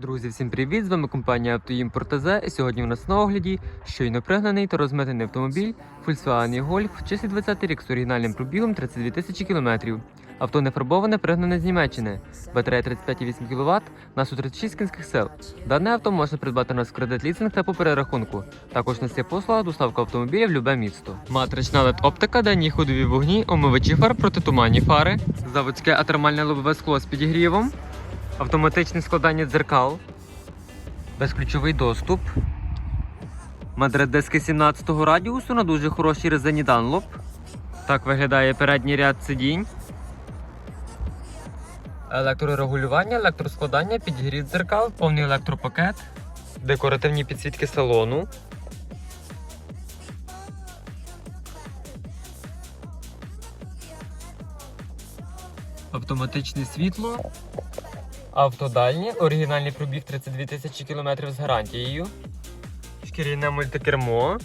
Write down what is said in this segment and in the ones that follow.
Друзі, всім привіт! З вами компанія Автоімпорт. І сьогодні у нас на огляді щойно пригнаний та розмитений автомобіль Volkswagen Golf чисий 20 рік з оригінальним пробігом 32 тисячі кілометрів. Авто не фарбоване, пригнане з Німеччини. Батарея 35,8 кВт, нас у 36 кінських сил. Дане авто можна придбати у нас в кредит лізинг та по перерахунку. Також нас є послуга доставка автомобіля в любе місто. Матрична LED оптика, денні ходові вогні, омивачі фар, протитуманні фари, заводське атермальне лобове скло з підігрівом, автоматичне складання дзеркал, безключовий доступ, мадрет-диски 17-го радіусу на дуже хорошій резині Dunlop. Так виглядає передній ряд сидінь. Електрорегулювання, електроскладання, підігрів дзеркал, повний електропакет, декоративні підсвітки салону. Автоматичне світло, Автодальні, оригінальний пробіг 32 тисячі кілометрів з гарантією. Шкіряне мультикермо,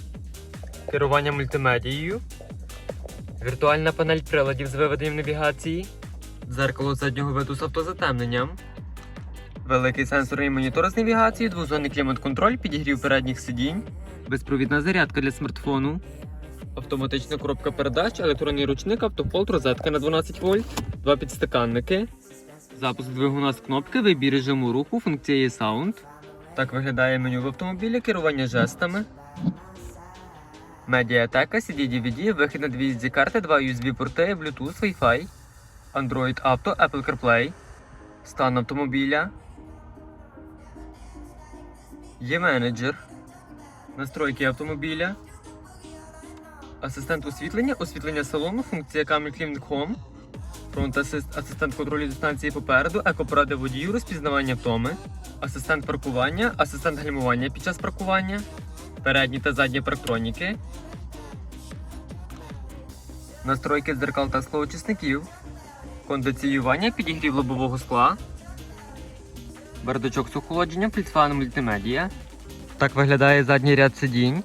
керування мультимедією, віртуальна панель приладів з виведенням навігації, дзеркало заднього виду з автозатемненням, великий сенсорний монітор з навігацією, двозонний клімат-контроль, підігрів передніх сидінь, безпровідна зарядка для смартфону, автоматична коробка передач, електронний ручник, автофолт, розетка на 12 вольт, два підстаканники. Запуск двигуна з кнопки, вибір режиму руху, є Sound. Так виглядає меню в автомобілі, керування жестами. Медіатека, CD-DVD, вихід на дві SD карти, два USB порти, Bluetooth, Wi-Fi, Android Auto, Apple CarPlay, стан автомобіля. Є менеджер, настройки автомобіля, асистент освітлення, освітлення салону, функція Camera Cleaning Home. Фронт асист, асистент контролю дистанції попереду, екопоради водію, розпізнавання втоми, асистент паркування, асистент гальмування під час паркування, передні та задні парктроніки, настройки дзеркал та склоочисників, кондиціювання, підігрів лобового скла, бардачок з охолодженням, Volkswagen мультимедіа. Так виглядає задній ряд сидінь.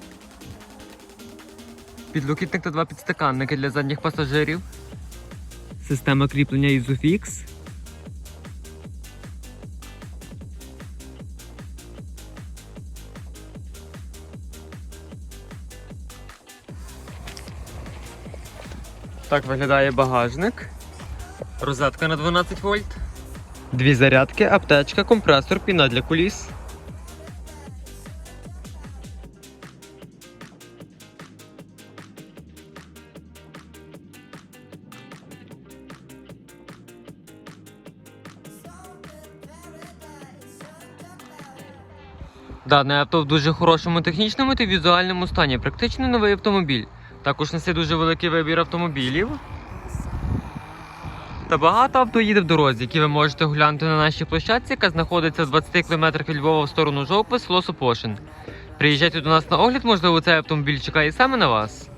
Підлокітник та два підстаканники для задніх пасажирів. Система кріплення Isofix. Так виглядає багажник. Розетка на 12 вольт. Дві зарядки, аптечка, компресор, піна для куліс. Дане авто в дуже хорошому технічному та візуальному стані. Практично новий автомобіль. Також несе дуже великий вибір автомобілів. Та багато авто їде в дорозі, які ви можете оглянути на нашій площадці, яка знаходиться в 20 км від Львова в сторону Жовпи, село Сопошин. Приїжджайте до нас на огляд, можливо, цей автомобіль чекає саме на вас.